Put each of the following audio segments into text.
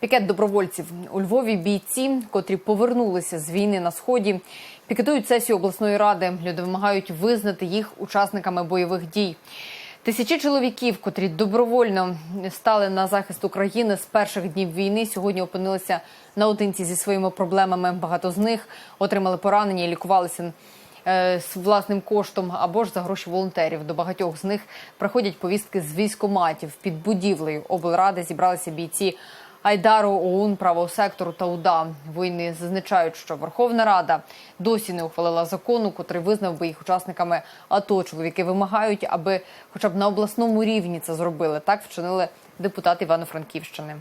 Пікет добровольців у Львові бійці, котрі повернулися з війни на сході, пікетують сесію обласної ради. Люди вимагають визнати їх учасниками бойових дій. Тисячі чоловіків, котрі добровольно стали на захист України з перших днів війни, сьогодні опинилися наодинці зі своїми проблемами. Багато з них отримали поранення і лікувалися е, з власним коштом або ж за гроші волонтерів. До багатьох з них приходять повістки з військоматів під будівлею облради. Зібралися бійці Айдару, ОУН, правого сектору та УДА. Воїни зазначають, що Верховна Рада досі не ухвалила закону, котрий визнав би їх учасниками АТО. Чоловіки вимагають, аби хоча б на обласному рівні це зробили. Так вчинили депутати Івано-Франківщини.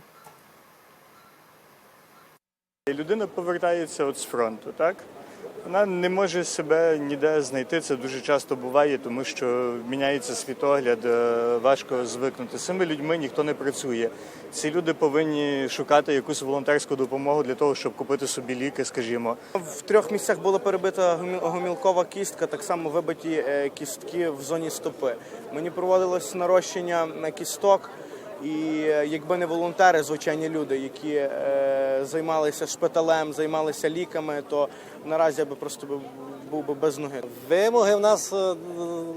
Людина повертається от з фронту, так? Вона не може себе ніде знайти. Це дуже часто буває, тому що міняється світогляд, е, важко звикнути. З цими людьми ніхто не працює. Ці люди повинні шукати якусь волонтерську допомогу для того, щоб купити собі ліки, скажімо. В трьох місцях була перебита гомі- гомілкова кістка, так само вибиті е, кістки в зоні стопи. Мені проводилось нарощення кісток, і е, якби не волонтери, звичайні люди, які е, займалися шпиталем, займалися ліками, то наразі я би просто був би без ноги. Вимоги в нас е,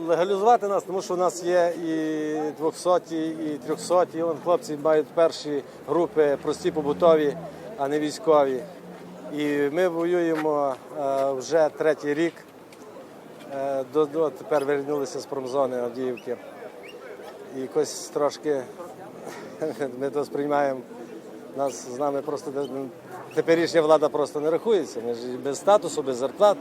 легалізувати нас, тому що в нас є і 200, і 300. І вон хлопці мають перші групи прості побутові, а не військові. І ми воюємо е, вже третій рік. До, до тепер вернулися з промзони Авдіївки. І якось трошки ми то сприймаємо. Нас з нами просто теперішня влада просто не рахується. Ми ж без статусу, без зарплат.